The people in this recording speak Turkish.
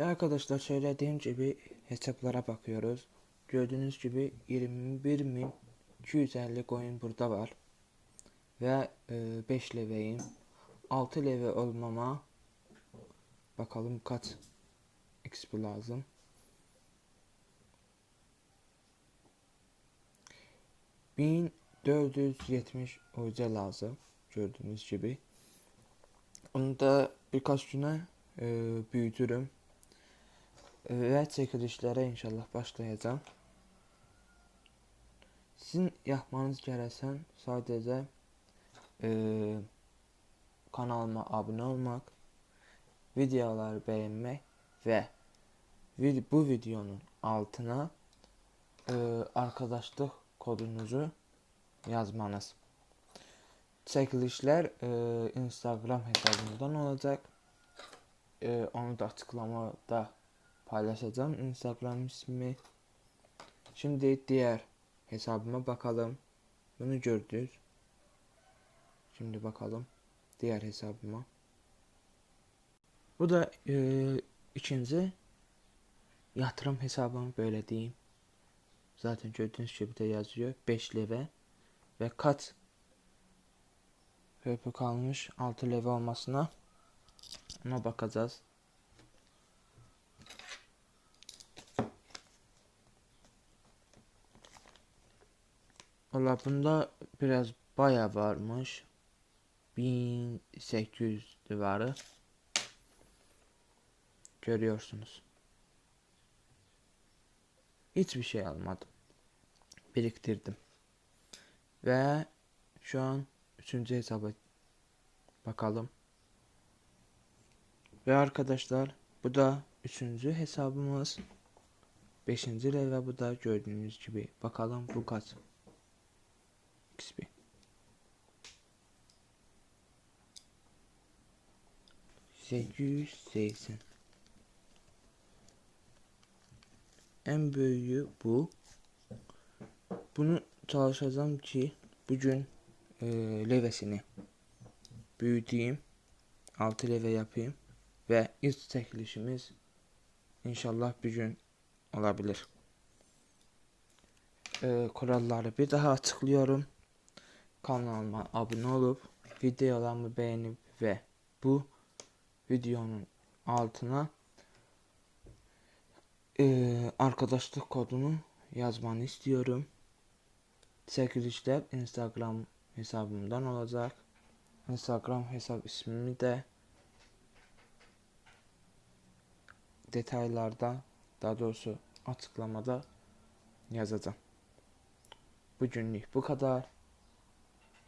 Ve arkadaşlar söylediğim gibi hesaplara bakıyoruz. Gördüğünüz gibi 21.250 coin burada var. Ve e, 5 leveyim. 6 leve olmama bakalım kaç XP lazım. Bin 470 hoca lazım gördüğünüz gibi. Onu da birkaç güne e, büyütürüm. Ve çekilişlere inşallah başlayacağım. Sizin yapmanız gereken sadece e, kanalıma abone olmak, videoları beğenmek ve bu videonun altına e, arkadaşlık kodunuzu yazmanız. Çekilişler e, Instagram hesabımdan olacak. E, onu da açıklamada paylaşacağım. Instagram ismi. Şimdi diğer hesabıma bakalım. Bunu gördünüz. Şimdi bakalım diğer hesabıma. Bu da e, ikinci yatırım hesabım böyle diyeyim. Zaten gördüğünüz gibi de yazıyor. 5 leve ve kat HP kalmış 6 leve olmasına ona bakacağız. Valla bunda biraz baya varmış. 1800 civarı. Görüyorsunuz. Hiçbir şey almadım. Biriktirdim. Ve şu an üçüncü hesaba bakalım. Ve arkadaşlar bu da üçüncü hesabımız. Beşinci ve bu da gördüğünüz gibi. Bakalım bu kaç. XP. Sekiz yüz seksen. En büyüğü bu. Bunu çalışacağım ki bugün e, levesini büyüteyim. 6 leve yapayım. Ve ilk çekilişimiz inşallah bir gün olabilir. E, kuralları bir daha açıklıyorum. Kanalıma abone olup videolarımı beğenip ve bu videonun altına e, arkadaşlık kodunu yazmanı istiyorum. Çekilişler Instagram hesabımdan olacak. Instagram hesap ismimi de detaylarda daha doğrusu açıklamada yazacağım. Bugünlük bu kadar.